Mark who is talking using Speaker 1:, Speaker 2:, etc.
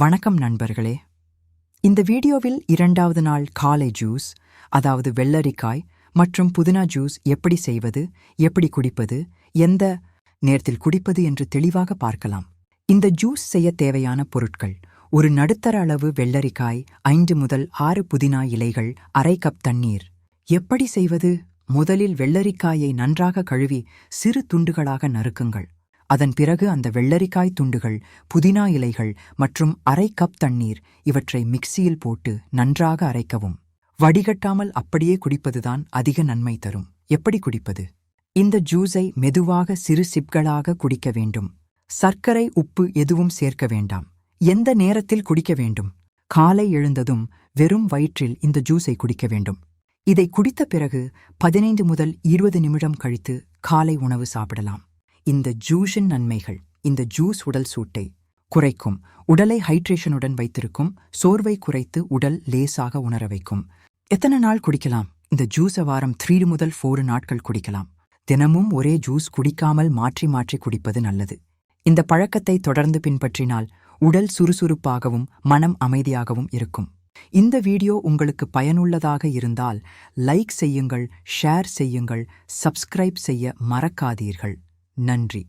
Speaker 1: வணக்கம் நண்பர்களே. இந்த வீடியோவில் இரண்டாவது நாள் காலை ஜூஸ் அதாவது வெள்ளரிக்காய் மற்றும் புதினா ஜூஸ் எப்படி செய்வது எப்படி குடிப்பது எந்த நேரத்தில் குடிப்பது என்று தெளிவாக பார்க்கலாம். இந்த ஜூஸ் செய்ய தேவையான பொருட்கள் ஒரு நடுத்தர அளவு வெள்ளரிக்காய் ஐந்து முதல் ஆறு புதினா இலைகள் அரை கப் தண்ணீர். எப்படி செய்வது? முதலில் வெள்ளரிக்காயை நன்றாக கழுவி சிறு துண்டுகளாக நறுக்குங்கள். அதன் பிறகு அந்த வெள்ளரிக்காய் துண்டுகள் புதினா இலைகள் மற்றும் அரை கப் தண்ணீர் இவற்றை மிக்சியில் போட்டு நன்றாக அரைக்கவும். வடிகட்டாமல் அப்படியே குடிப்பதுதான் அதிக நன்மை தரும். எப்படி குடிப்பது? இந்த ஜூஸை மெதுவாக சிறு சிப்களாக குடிக்க வேண்டும். சர்க்கரை உப்பு எதுவும் சேர்க்க வேண்டாம். எந்த நேரத்தில் குடிக்க வேண்டும்? காலை எழுந்ததும் வெறும் வயிற்றில் இந்த ஜூஸை குடிக்க வேண்டும். இதை குடித்த பிறகு பதினைந்து முதல் இருபது நிமிடம் கழித்து காலை உணவு சாப்பிடலாம். இந்த ஜூஸின் நன்மைகள் இந்த ஜூஸ் உடல் சூட்டை குறைக்கும். உடலை ஹைட்ரேஷனுடன் வைத்திருக்கும். சோர்வை குறைத்து உடல் லேசாக உணர வைக்கும். எத்தனை நாள் குடிக்கலாம்? இந்த ஜூஸை வாரம் த்ரீ முதல் ஃபோர் நாட்கள் குடிக்கலாம். தினமும் ஒரே ஜூஸ் குடிக்காமல் மாற்றி மாற்றி குடிப்பது நல்லது. இந்த பழக்கத்தை தொடர்ந்து பின்பற்றினால் உடல் சுறுசுறுப்பாகவும் மனம் அமைதியாகவும் இருக்கும். இந்த வீடியோ உங்களுக்கு பயனுள்ளதாக இருந்தால் லைக் செய்யுங்கள் ஷேர் செய்யுங்கள் சப்ஸ்கிரைப் செய்ய மறக்காதீர்கள். நன்றி.